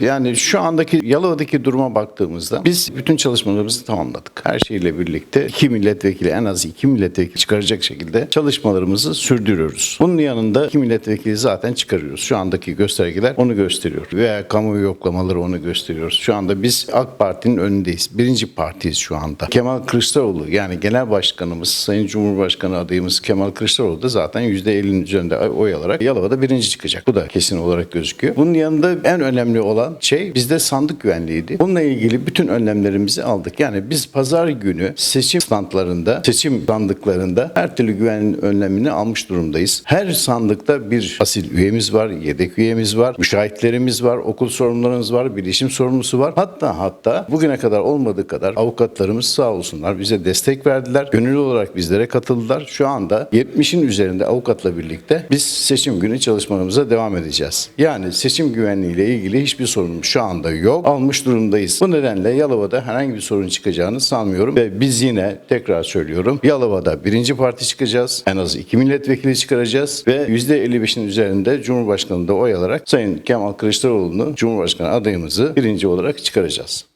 Yani şu andaki Yalova'daki duruma baktığımızda biz bütün çalışmalarımızı tamamladık. Her şeyle birlikte iki milletvekili en az iki milletvekili çıkaracak şekilde çalışmalarımızı sürdürüyoruz. Bunun yanında iki milletvekili zaten çıkarıyoruz. Şu andaki göstergeler onu gösteriyor. Veya kamuoyu yoklamaları onu gösteriyor. Şu anda biz AK Parti'nin önündeyiz. Birinci partiyiz şu anda. Kemal Kılıçdaroğlu yani genel başkanımız, Sayın Cumhurbaşkanı adayımız Kemal Kılıçdaroğlu da zaten %50'nin üzerinde oy alarak Yalova'da birinci çıkacak. Bu da kesin olarak gözüküyor. Bunun yanında en önemli olan şey bizde sandık güvenliğiydi. Bununla ilgili bütün önlemlerimizi aldık. Yani biz pazar günü seçim standlarında, seçim sandıklarında her türlü güvenlik önlemini almış durumdayız. Her sandıkta bir asil üyemiz var, yedek üyemiz var, müşahitlerimiz var, okul sorumlularımız var, bilişim sorumlusu var. Hatta hatta bugüne kadar olmadığı kadar avukatlarımız sağ olsunlar bize destek verdiler. Gönüllü olarak bizlere katıldılar. Şu anda 70'in üzerinde avukatla birlikte biz seçim günü çalışmalarımıza devam edeceğiz. Yani seçim güvenliğiyle ilgili hiçbir sorun şu anda yok. Almış durumdayız. Bu nedenle Yalova'da herhangi bir sorun çıkacağını sanmıyorum ve biz yine tekrar söylüyorum Yalova'da birinci parti çıkacağız. En az iki milletvekili çıkaracağız ve %55'in üzerinde Cumhurbaşkanı da oy alarak Sayın Kemal Kılıçdaroğlu'nu Cumhurbaşkanı adayımızı birinci olarak çıkaracağız.